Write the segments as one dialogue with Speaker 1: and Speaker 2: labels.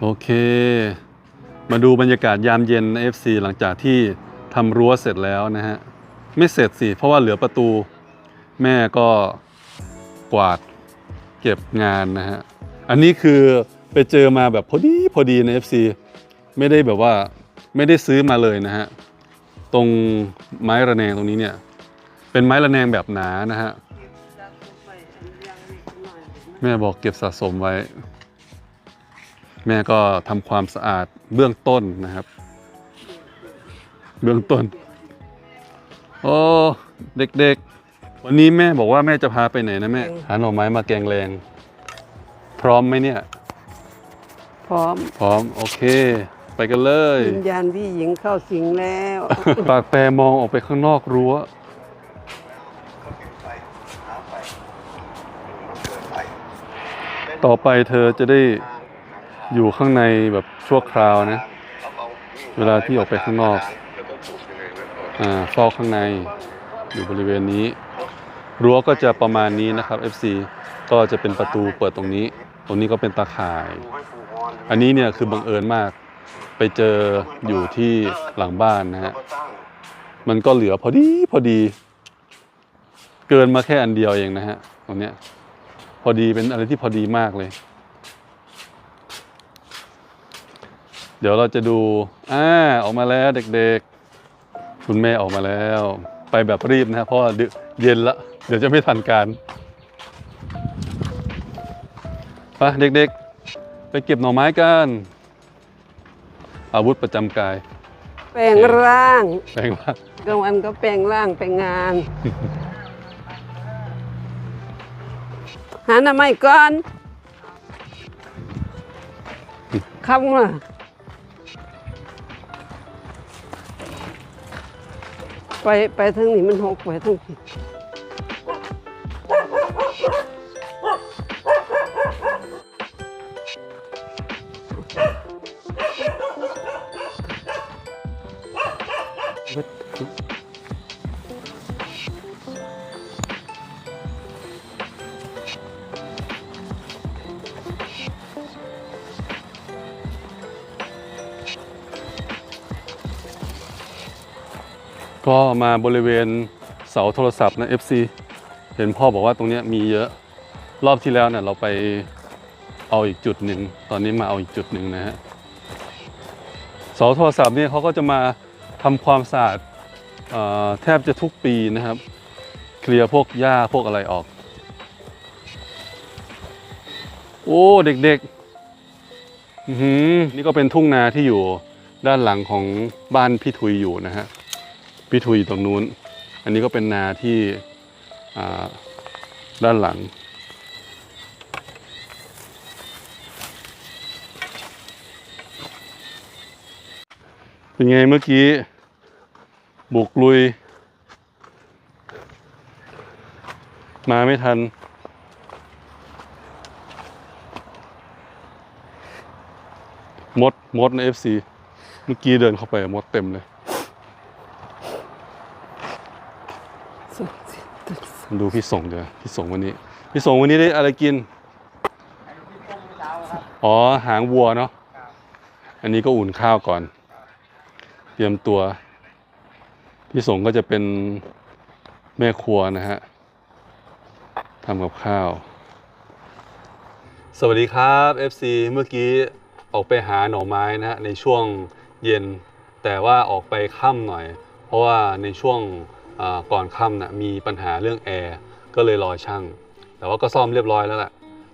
Speaker 1: โอเค มาดูบรรยากาศยามเย็นใน FC หลังจากที่ทำรั้วเสร็จแล้วนะฮะ ไม่เสร็จสิ เพราะว่าเหลือประตู แม่ก็กวาดเก็บงานนะฮะ อันนี้คือไปเจอมาแบบพอดีพอดีใน FC ไม่ได้แบบว่าไม่ได้ซื้อมาเลยนะฮะ ตรงไม้ระแนงตรงนี้เนี่ย เป็นไม้ระแนงแบบหนานะฮะ แม่บอกเก็บสะสมไว้ แม่ก็ทำความสะอาดเบื้องต้นนะครับ เบื้องต้น โอ้เด็กๆ วันนี้แม่บอกว่าแม่จะพาไปไหนนะแม่หาหน่อไม้มาแกงแรงพร้อมไหมเนี่ย
Speaker 2: พร้อม
Speaker 1: พร้อมโอเค ไปกันเลย
Speaker 2: วิญญาณพี่หญิงเข้าสิงแล้ว
Speaker 1: ปากแปรมองออกไปข้างนอกรั้วต่อไปเธอจะได้ อยู่ข้างในแบบชั่วคราวนะ เวลาที่ออกไปข้างนอกอ่าเฝ้าข้างในอยู่บริเวณนี้ รั้วก็จะประมาณนี้นะครับ FC ก็จะเป็นประตูเปิดตรงนี้ ตรงนี้ก็เป็นตาข่าย อันนี้เนี่ยคือบังเอิญมาก ไปเจออยู่ที่หลังบ้านนะฮะมันก็เหลือพอดีพอดี เกินมาแค่อันเดียวเองนะฮะตรงเนี้ยพอดีเป็นอะไรที่พอดีมากเลย เดี๋ยวเราจะดูอ่าออกมาแล้วเด็กๆ คุณแม่ออกมาแล้ว ไปแบบรีบนะฮะเพราะว่าดึกเย็นละ เดี๋ยวจะไม่ทันการไปเด็กๆ ไปเก็บหน่อไม้กัน อาวุธประจำกาย
Speaker 2: แปลงร่าง
Speaker 1: แปลงว่าง
Speaker 2: กลางวันก็แปลงร่างไปงาน หาหน้าไม้ก่อนคำว่า ไปไปทางนี้มันหกไปทางนี้
Speaker 1: ก็มาบริเวณเสาโทรศัพท์นะ FC เห็นพ่อบอกว่าตรงนี้มีเยอะรอบที่แล้วเนี่ยเราไปเอาอีกจุดหนึ่ง ตอนนี้มาเอาอีกจุดหนึ่งนะฮะเสาโทรศัพท์เนี่ยเขาก็จะมาทำความสะอาดแทบจะทุกปีนะครับ เคลียร์พวกหญ้าพวกอะไรออก โอ้เด็กๆนี่ก็เป็นทุ่งนาที่อยู่ด้านหลังของบ้านพี่ทุยอยู่นะฮะ พี่ทุยอยู่ตรงนู้น อันนี้ก็เป็นนาที่ด้านหลัง เป็นไงเมื่อกี้ บุกลุย มาไม่ทันมดมดใน FC เมื่อกี้เดินเข้าไปมดเต็มเลย ดูพี่ส่งเดี๋ยวพี่ส่งวันนี้ พี่ส่งวันนี้ได้อะไรกิน อ๋อหางวัวเนาะอันนี้ก็อุ่นข้าวก่อน เตรียมตัว พี่ส่งก็จะเป็นแม่ครัวนะฮะทำกับข้าว สวัสดีครับ FC เมื่อกี้ออกไปหาหน่อไม้นะฮะในช่วงเย็น แต่ว่าออกไปค่ำหน่อย เพราะว่าในช่วงอ่า ก่อนค่ำนะมีปัญหาเรื่องแอร์ก็เลยรอช่าง แต่ว่าก็ซ่อมเรียบร้อยแล้วแหละ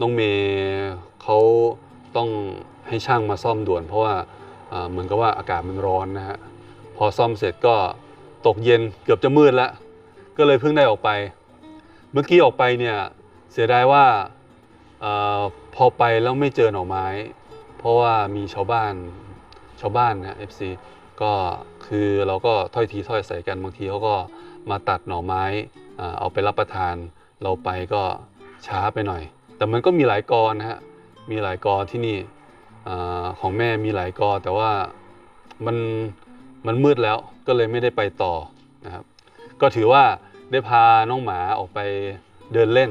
Speaker 1: น้องเมย์เขาต้องให้ช่างมาซ่อมด่วน เพราะว่าเหมือนกับว่าอากาศมันร้อนนะฮะพอซ่อมเสร็จก็ตกเย็นเกือบจะมืดแล้ว ก็เลยเพิ่งได้ออกไป เมื่อกี้ออกไปเนี่ยเสียดายว่าออพอไปแล้วไม่เจอหน่อไม้ เพราะว่ามีชาวบ้านชาวบ้านนะ FC ก็คือเราก็ถ้อยทีถ้อยใส่กันบางทีเขาก็มาตัดหน่อไม้เอาไปรับประทาน เราไปก็ช้าไปหน่อย แต่มันก็มีหลายกอนะฮะมีหลายกอที่นี่ของแม่มีหลายกอ แต่ว่ามันมันมืดแล้วก็เลยไม่ได้ไปต่อนะครับก็ถือว่าได้พาน้องหมาออกไปเดินเล่น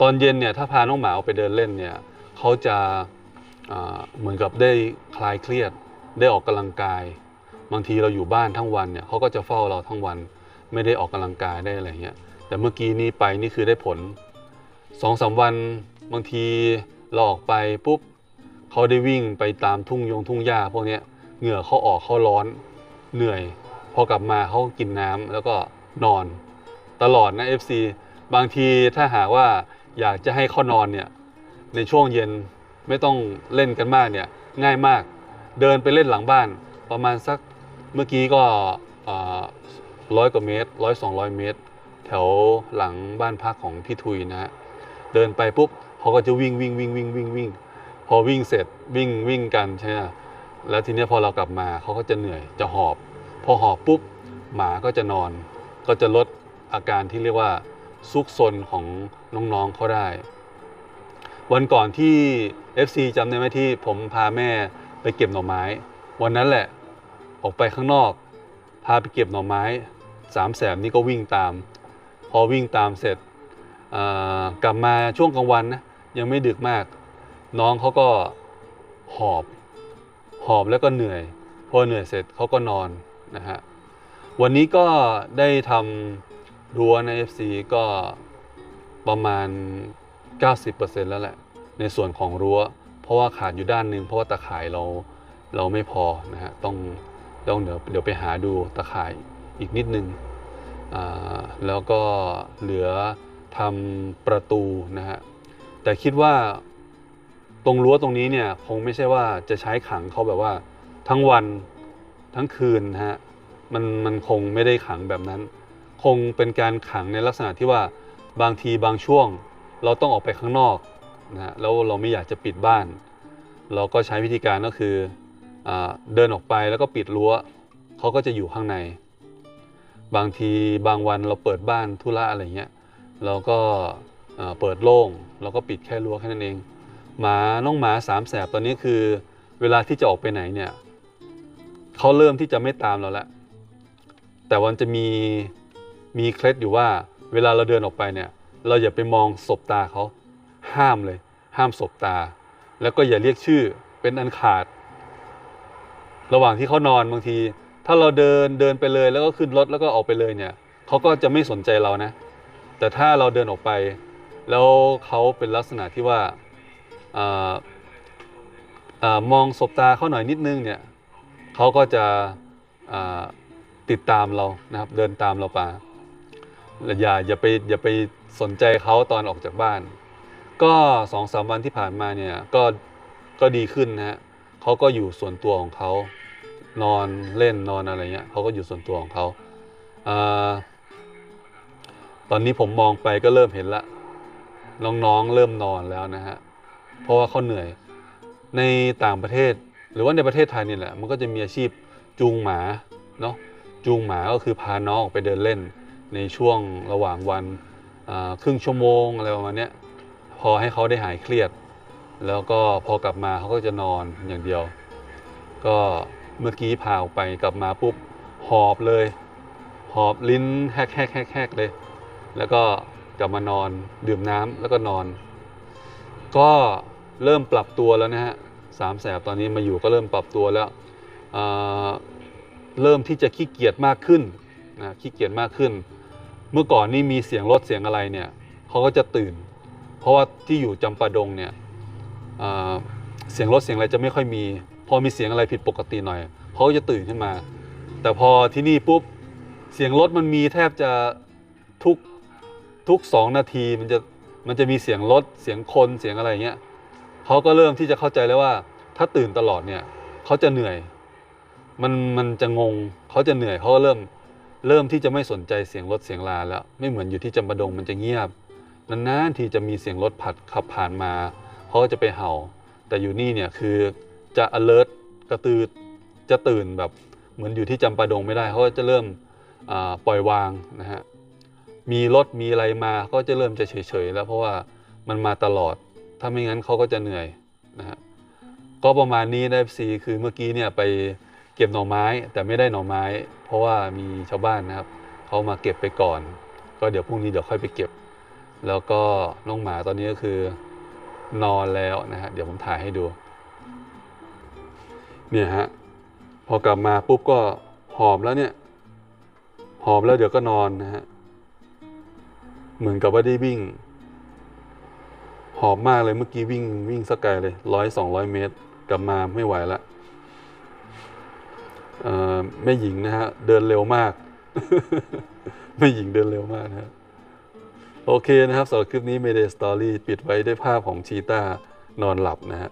Speaker 1: ตอนเย็นเนี่ยถ้าพาน้องหมาออกไปเดินเล่นเนี่ยเขาจะเหมือนกับได้คลายเครียด ได้ออกกำลังกาย บางทีเราอยู่บ้านทั้งวันเนี่ยเขาก็จะเฝ้าเราทั้งวัน ไม่ได้ออกกำลังกายได้อะไรเงี้ยแต่เมื่อกี้นี้ไปนี่คือได้ผลสองสามวันบางทีเราออกไปปุ๊บเขาได้วิ่งไปตามทุ่งยงทุ่งหญ้าพวกนี้เหงื่อเขาออกเขาร้อนเหนื่อย พอกลับมาเขากินน้ำแล้วก็นอน ตลอดนะ FC บางทีถ้าหากว่าอยากจะให้เขานอนเนี่ยในช่วงเย็นไม่ต้องเล่นกันมากเนี่ยง่ายมาก เดินไปเล่นหลังบ้าน ประมาณสักเมื่อกี้ก็ร้อยกว่าเมตรร้อยสองร้อยเมตร แถวหลังบ้านพักของพี่ทุยนะฮะเดินไปปุ๊บเขาก็จะวิ่งวิ่งวิ่งวิ่งวิ่งวิ่งพอวิ่งเสร็จวิ่งวิ่งกันใช่ไหมแล้วทีนี้พอเรากลับมาเขาก็จะเหนื่อยจะหอบ พอหอบปุ๊บหมาก็จะนอน ก็จะลดอาการที่เรียกว่าซุกซนของน้องๆเขาได้ วันก่อนที่ FC จำได้ไหมที่ผมพาแม่ ไปเก็บหน่อไม้ วันนั้นแหละออกไปข้างนอก พาไปเก็บหน่อไม้สามแสบนี่ก็วิ่งตาม พอวิ่งตามเสร็จกลับมาช่วงกลางวันนะยังไม่ดึกมาก น้องเขาก็หอบ หอบแล้วก็เหนื่อย พอเหนื่อยเสร็จเขาก็นอนนะฮะวันนี้ก็ได้ทำรั้วใน FC ก็ประมาณ 90%แล้วแหละ ในส่วนของรั้ว เพราะว่าขาดอยู่ด้านหนึ่งเพราะว่าตะข่ายเราเราไม่พอนะฮะต้องต้องเดี๋ยวเดี๋ยวไปหาดูตะข่ายอีกนิดนึงอ่าแล้วก็เหลือทำประตูนะฮะแต่คิดว่าตรงรั้วตรงนี้เนี่ยคงไม่ใช่ว่าจะใช้ขังเขาแบบว่าทั้งวันทั้งคืนนะฮะมันมันคงไม่ได้ขังแบบนั้น คงเป็นการขังในลักษณะที่ว่าบางทีบางช่วง เราต้องออกไปข้างนอก นะแล้วเราไม่อยากจะปิดบ้าน เราก็ใช้วิธีการก็คืออเดินออกไปแล้วก็ปิดรั้วเขาก็จะอยู่ข้างใน บางทีบางวันเราเปิดบ้านธุระอะไรเงี้ยเราก็เปิดโล่งเราก็ปิดแค่รั้วแค่นั้นเอง หมาน้องหมาสามแสบตอนนี้คือเวลาที่จะออกไปไหนเนี่ยเขาเริ่มที่จะไม่ตามเราแล้วแต่วันจะมีมีเคล็ดอยู่ว่า เวลาเราเดินออกไปเนี่ย เราอย่าไปมองสบตาเขา ห้ามเลย ห้ามสบตา แล้วก็อย่าเรียกชื่อเป็นอันขาด ระหว่างที่เขานอนบางที ถ้าเราเดินเดินไปเลย แล้วก็ขึ้นรถแล้วก็ออกไปเลยเนี่ยเขาก็จะไม่สนใจเรานะ แต่ถ้าเราเดินออกไป แล้วเขาเป็นลักษณะที่ว่าออมองสบตาเขาหน่อยนิดนึงเนี่ยเขาก็จะติดตามเรานะครับเดินตามเราไปอย่าอย่าไปอย่าไปสนใจเขาตอนออกจากบ้าน ก็สองสามวันที่ผ่านมาเนี่ยก็ก็ดีขึ้นนะฮะเขาก็อยู่ส่วนตัวของเขานอนเล่นนอนอะไรเงี้ยเขาก็อยู่ส่วนตัวของเขาอตอนนี้ผมมองไปก็เริ่มเห็นละน้องๆเริ่มนอนแล้วนะฮะเพราะว่าเขาเหนื่อยในต่างประเทศ หรือว่าในประเทศไทยนี่แหละมันก็จะมีอาชีพจูงหมาเนาะจูงหมาก็คือพาน้องออกไปเดินเล่นในช่วงระหว่างวันครึ่งชั่วโมงอะไรประมาณเนี้ย พอให้เขาได้หายเครียด แล้วก็พอกลับมาเขาก็จะนอนอย่างเดียว ก็เมื่อกี้พาออกไปกลับมาปุ๊บหอบเลย หอบลิ้นแฮกแฮกแฮกแฮกเลย แล้วก็กลับมานอนดื่มน้ำแล้วก็นอน ก็เริ่มปรับตัวแล้วนะฮะสามแสบตอนนี้มาอยู่ก็เริ่มปรับตัวแล้วอ่าเริ่มที่จะขี้เกียจมากขึ้นนะขี้เกียจมากขึ้น เมื่อก่อนนี่มีเสียงรถเสียงอะไรเนี่ยเขาก็จะตื่น เพราะว่าที่อยู่จำปาดงเนี่ยเสียงรถเสียงอะไรจะไม่ค่อยมี พอมีเสียงอะไรผิดปกติหน่อยเขาก็จะตื่นขึ้นมา แต่พอที่นี่ปุ๊บเสียงรถมันมีแทบจะทุกทุกสองนาทีมันจะมันจะมีเสียงรถเสียงคนเสียงอะไรเงี้ยเขาก็เริ่มที่จะเข้าใจแล้วว่า ถ้าตื่นตลอดเนี่ยเขาจะเหนื่อย มันมันจะงงเขาจะเหนื่อยเขาก็เริ่มเริ่มที่จะไม่สนใจเสียงรถเสียงลาแล้ว ไม่เหมือนอยู่ที่จำปาดงมันจะเงียบ นานๆทีจะมีเสียงรถผัดขับผ่านมาเขาก็จะไปเห่า แต่อยู่นี่เนี่ยคือจะ alert กระตือจะตื่นแบบเหมือนอยู่ที่จำปาดงไม่ได้เขาก็จะเริ่มปล่อยวางนะฮะมีรถมีอะไรมาก็จะเริ่มจะเฉยๆแล้วเพราะว่ามันมาตลอด ถ้าไม่งั้นเขาก็จะเหนื่อยนะฮะก็ประมาณนี้นะซีคือเมื่อกี้เนี่ยไปเก็บหน่อไม้แต่ไม่ได้หน่อไม้ เพราะว่ามีชาวบ้านนะครับเขามาเก็บไปก่อน ก็เดี๋ยวพรุ่งนี้เดี๋ยวค่อยไปเก็บ แล้วก็น้องหมาตอนนี้ก็คือนอนแล้วนะฮะเดี๋ยวผมถ่ายให้ดู เนี่ยฮะพอกลับมาปุ๊บก็หอบแล้วเนี่ย หอบแล้วเดี๋ยวก็นอนนะฮะเหมือนกับว่าได้วิ่ง หอบมากเลยเมื่อกี้วิ่งวิ่งสักไกลเลยร้อยสองร้อยเมตร กลับมาไม่ไหวละเอ่อแม่หญิงนะฮะเดินเร็วมาก แม่หญิงเดินเร็วมากนะฮะ โอเคนะครับสำหรับคลิปนี้ Mayday Story ปิดไว้ด้วยภาพของชีต้านอนหลับนะฮะ